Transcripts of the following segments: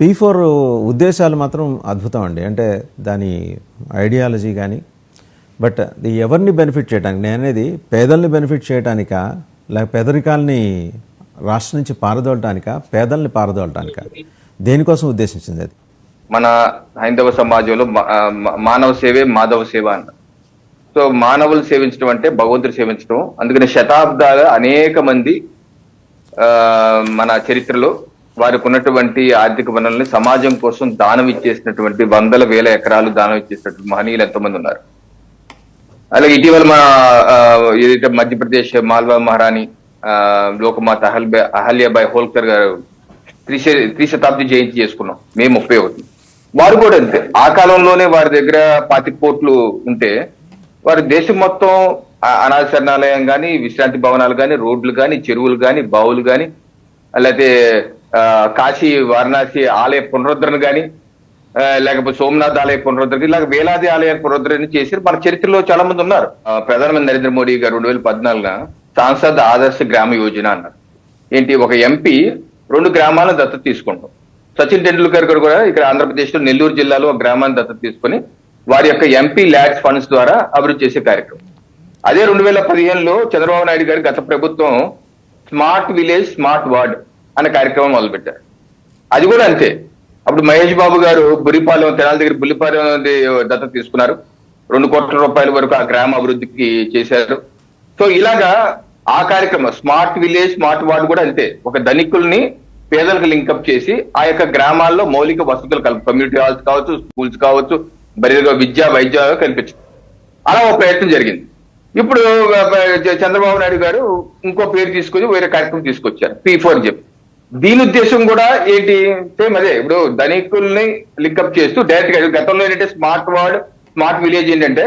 P four ఉద్దేశాలు మాత్రం అద్భుతం అండి. అంటే దాని ఐడియాలజీ కానీ బట్ ఇది ఎవరిని బెనిఫిట్ చేయడానికి నేను అనేది పేదల్ని బెనిఫిట్ చేయడానిక లేక పేదరికాల్ని రాష్ట్రం నుంచి పారదోలటానికా పేదల్ని పారదోలటానికా? దేనికోసం ఉద్దేశించింది అది? మన హైందవ సమాజంలో మా- మానవ సేవే మాధవ సేవ అన్న. సో మానవులు సేవించడం అంటే భగవంతుడు సేవించడం. అందుకని శతాబ్దాల అనేక మంది మన చరిత్రలో వారికి ఉన్నటువంటి ఆర్థిక వనరుల్ని సమాజం కోసం దానం ఇచ్చేసినటువంటి వందల వేల ఎకరాలు దానం ఇచ్చేసినటువంటి మహనీయులు ఎంతమంది ఉన్నారు. అలాగే ఇటీవల మన ఏదైతే మధ్యప్రదేశ్ మాల్వా మహారాణి లోకమాత అహల్బా అహల్యాబాయ్ హోల్కర్ గారు త్రిశతాబ్ది జయంతి చేసుకున్నాం. మే ముప్పై ఒకటి. వారు కూడా అంతే. ఆ కాలంలోనే వారి దగ్గర పాతి కోట్లు ఉంటే వారి దేశం మొత్తం ఆ- అనాథ శరణాలయం కానీ విశ్రాంతి భవనాలు కానీ రోడ్లు కానీ చెరువులు కానీ బావులు కానీ లేకపోతే కాశీ వారణాసి ఆలయ పునరుద్ధరణ కానీ లేకపోతే సోమనాథ్ ఆలయ పునరుద్ధరణ ఇలాగ వేలాది ఆలయ పునరుద్ధరణ చేసి మన చరిత్రలో చాలా మంది ఉన్నారు. ప్రధానమంత్రి నరేంద్ర మోడీ గారు రెండు వేల పద్నాలుగున సాంసద్ ఆదర్శ గ్రామ యోజన అన్నారు. ఏంటి? ఒక ఎంపీ రెండు గ్రామాలను దత్తత తీసుకుంటాం. సచిన్ టెండూల్కర్ గారు కూడా ఇక్కడ ఆంధ్రప్రదేశ్లో నెల్లూరు జిల్లాలో ఒక గ్రామాన్ని దత్తత తీసుకొని వారి యొక్క ఎంపీ ల్యాడ్స్ ఫండ్స్ ద్వారా అభివృద్ధి చేసే కార్యక్రమం. అదే రెండు వేల పదిహేనులో చంద్రబాబు నాయుడు గారి గత ప్రభుత్వం స్మార్ట్ విలేజ్ స్మార్ట్ వార్డ్ అనే కార్యక్రమం మొదలుపెట్టారు. అది కూడా అంతే. అప్పుడు మహేష్ బాబు గారు బురిపాలెం తెనాల దగ్గర బుల్లిపాలెం దత్త దత్తత తీసుకున్నారు. రెండు కోట్ల రూపాయల వరకు ఆ గ్రామ అభివృద్ధికి చేశారు. సో ఇలాగా ఆ కార్యక్రమం స్మార్ట్ విలేజ్ స్మార్ట్ వార్డ్ కూడా అంతే. ఒక ధనికుల్ని పేదలకు లింకప్ చేసి ఆ యొక్క గ్రామాల్లో మౌలిక వసతులు కల్ప కమ్యూనిటీ హాల్స్ కావచ్చు స్కూల్స్ కావచ్చు బరిగా విద్య వైద్య కల్పించడం. అలా ఒక ప్రయత్నం జరిగింది. ఇప్పుడు చంద్రబాబు నాయుడు గారు ఇంకో పేరు తీసుకొని వేరే కార్యక్రమం తీసుకొచ్చారు. పీ ఫోర్ చెప్పి. దీని ఉద్దేశం కూడా ఏంటి సేమ్ అదే ఇప్పుడు ధనికుల్ని లింకప్ చేస్తూ డైరెక్ట్గా గతంలో ఏంటంటే స్మార్ట్ వార్డ్ స్మార్ట్ విలేజ్ ఏంటంటే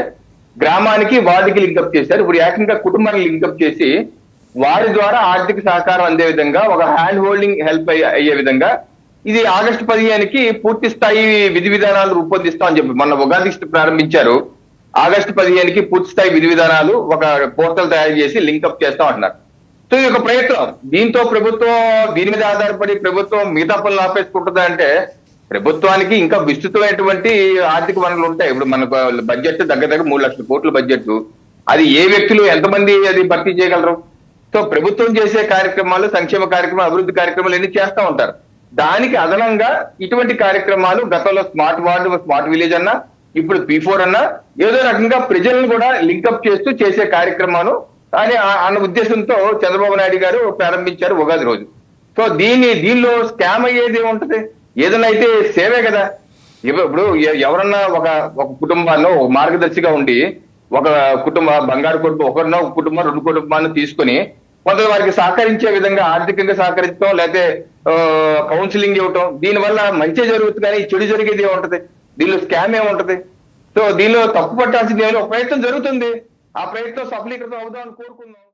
గ్రామానికి వార్డుకి లింకప్ చేశారు. ఇప్పుడు ఏకంగా కుటుంబాన్ని లింకప్ చేసి వారి ద్వారా ఆర్థిక సహకారం అందే విధంగా ఒక హ్యాండ్ హోల్డింగ్ హెల్ప్ అయ్యే విధంగా ఇది ఆగస్టు పదిహేనుకి పూర్తి స్థాయి విధి విధానాలు రూపొందిస్తామని చెప్పి మొన్న ఉగాది ప్రారంభించారు. ఆగస్టు పదిహేనుకి పూర్తి స్థాయి విధి విధానాలు ఒక పోర్టల్ తయారు చేసి లింకప్ చేస్తాం అంటున్నారు సో ఈ ఒక ప్రయత్నం. దీంతో ప్రభుత్వం దీని మీద ఆధారపడి ప్రభుత్వం మిగతా పనులు ఆపేసుకుంటుందా అంటే ప్రభుత్వానికి ఇంకా విస్తృతమైనటువంటి ఆర్థిక వనరులు ఉంటాయి. ఇప్పుడు మనకు బడ్జెట్ దగ్గర దగ్గర మూడు లక్షల కోట్ల బడ్జెట్ అది ఏ వ్యక్తులు ఎంతమంది అది భర్తీ చేయగలరు? సో ప్రభుత్వం చేసే కార్యక్రమాలు సంక్షేమ కార్యక్రమాలు అభివృద్ధి కార్యక్రమాలు ఎన్ని చేస్తూ ఉంటారు? దానికి అదనంగా ఇటువంటి కార్యక్రమాలు గతంలో స్మార్ట్ వార్డు స్మార్ట్ విలేజ్ అన్నా ఇప్పుడు పీ ఫోర్ అన్నా ఏదో రకంగా ప్రజలను కూడా లింకప్ చేస్తూ చేసే కార్యక్రమాలు అని అన్న ఉద్దేశంతో చంద్రబాబు నాయుడు గారు ప్రారంభించారు ఉగాది రోజు. సో దీన్ని దీనిలో స్కామ్ అయ్యేది ఉంటది ఏదైనా అయితే సేవే కదా. ఇప్పుడు ఎవరన్నా ఒక ఒక కుటుంబాల్లో ఒక మార్గదర్శిగా ఉండి ఒక కుటుంబ బంగారు కుటుంబం ఒకరినో ఒక కుటుంబం రెండు కుటుంబాన్ని తీసుకొని కొంత వారికి సహకరించే విధంగా ఆర్థికంగా సహకరించడం లేకపోతే కౌన్సిలింగ్ ఇవ్వటం దీనివల్ల మంచి జరుగుతుంది కానీ చెడు జరిగేది ఏముంటది? దీనిలో స్కామ్ ఏముంటది? సో దీనిలో తప్పు పట్టాల్సింది ఏమైనా ప్రయత్నం జరుగుతుంది. ఆ ప్రయత్నం సఫలీకృతం అవుదామని కోరుకుందాం.